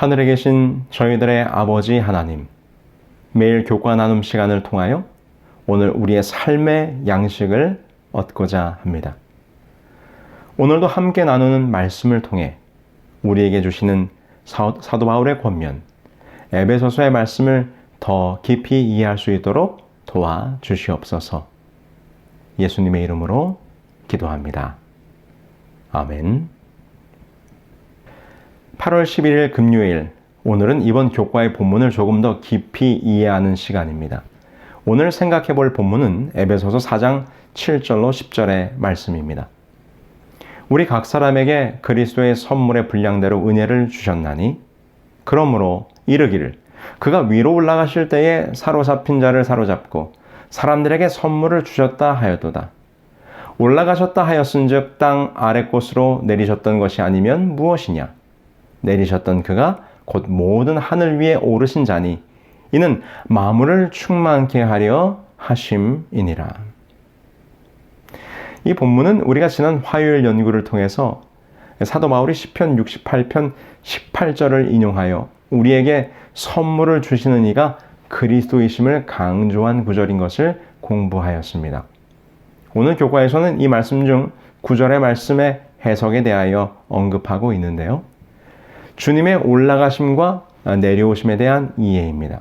하늘에 계신 저희들의 아버지 하나님, 매일 교과 나눔 시간을 통하여 오늘 우리의 삶의 양식을 얻고자 합니다. 오늘도 함께 나누는 말씀을 통해 우리에게 주시는 사도 바울의 권면, 에베소서의 말씀을 더 깊이 이해할 수 있도록 도와 주시옵소서. 예수님의 이름으로 기도합니다. 아멘. 8월 11일 금요일, 오늘은 이번 교과의 본문을 조금 더 깊이 이해하는 시간입니다. 오늘 생각해 볼 본문은 에베소서 4장 7절로 10절의 말씀입니다. 우리 각 사람에게 그리스도의 선물의 분량대로 은혜를 주셨나니 그러므로 이르기를 그가 위로 올라가실 때에 사로잡힌 자를 사로잡고 사람들에게 선물을 주셨다 하였도다. 올라가셨다 하였은즉 땅 아래 곳으로 내리셨던 것이 아니면 무엇이냐? 내리셨던 그가 곧 모든 하늘 위에 오르신 자니 이는 마물을 충만케 하려 하심이니라. 이 본문은 우리가 지난 화요일 연구를 통해서 사도 바울이 시편 68편 18절을 인용하여 우리에게 선물을 주시는 이가 그리스도이심을 강조한 구절인 것을 공부하였습니다. 오늘 교과에서는 이 말씀 중 구절의 말씀의 해석에 대하여 언급하고 있는데요. 주님의 올라가심과 내려오심에 대한 이해입니다.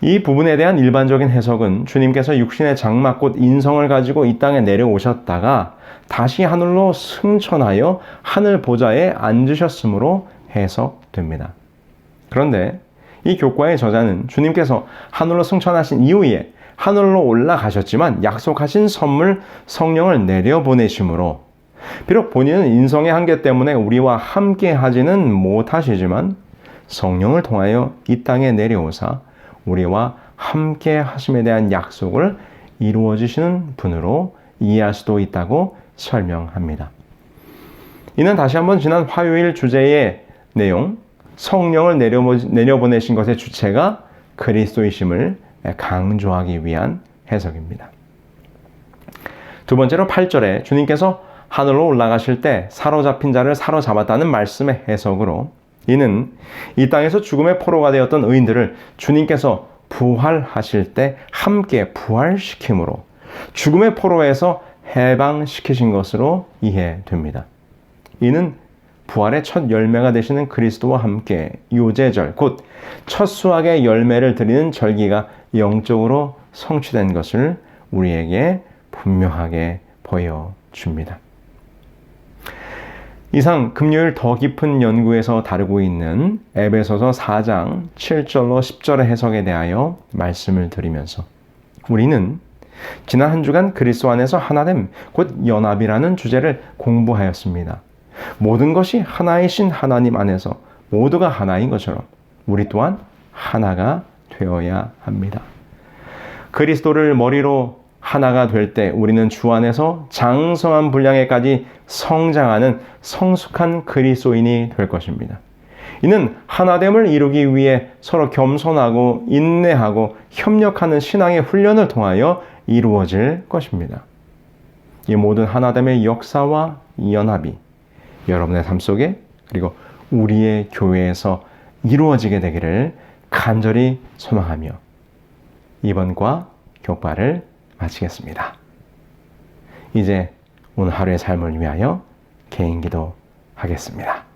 이 부분에 대한 일반적인 해석은 주님께서 육신의 장막 곧 인성을 가지고 이 땅에 내려오셨다가 다시 하늘로 승천하여 하늘 보좌에 앉으셨으므로 해석됩니다. 그런데 이 교과의 저자는 주님께서 하늘로 승천하신 이후에 하늘로 올라가셨지만 약속하신 선물 성령을 내려보내심으로 비록 본인은 인성의 한계 때문에 우리와 함께 하지는 못하시지만 성령을 통하여 이 땅에 내려오사 우리와 함께 하심에 대한 약속을 이루어 주시는 분으로 이해할 수도 있다고 설명합니다. 이는 다시 한번 지난 화요일 주제의 내용, 성령을 내려보내신 것의 주체가 그리스도이심을 강조하기 위한 해석입니다. 두 번째로 8절에 주님께서 하늘로 올라가실 때 사로잡힌 자를 사로잡았다는 말씀의 해석으로 이는 이 땅에서 죽음의 포로가 되었던 의인들을 주님께서 부활하실 때 함께 부활시킴으로 죽음의 포로에서 해방시키신 것으로 이해됩니다. 이는 부활의 첫 열매가 되시는 그리스도와 함께 요제절 곧 첫 수확의 열매를 드리는 절기가 영적으로 성취된 것을 우리에게 분명하게 보여줍니다. 이상 금요일 더 깊은 연구에서 다루고 있는 에베소서 4장 7절로 10절의 해석에 대하여 말씀을 드리면서 우리는 지난 한 주간 그리스도 안에서 하나됨 곧 연합이라는 주제를 공부하였습니다. 모든 것이 하나이신 하나님 안에서 모두가 하나인 것처럼 우리 또한 하나가 되어야 합니다. 그리스도를 머리로 하나가 될 때 우리는 주 안에서 장성한 분량에까지 성장하는 성숙한 그리스도인이 될 것입니다. 이는 하나됨을 이루기 위해 서로 겸손하고 인내하고 협력하는 신앙의 훈련을 통하여 이루어질 것입니다. 이 모든 하나됨의 역사와 연합이 여러분의 삶 속에 그리고 우리의 교회에서 이루어지게 되기를 간절히 소망하며 이번과 교과를 마치겠습니다. 이제 오늘 하루의 삶을 위하여 개인 기도 하겠습니다.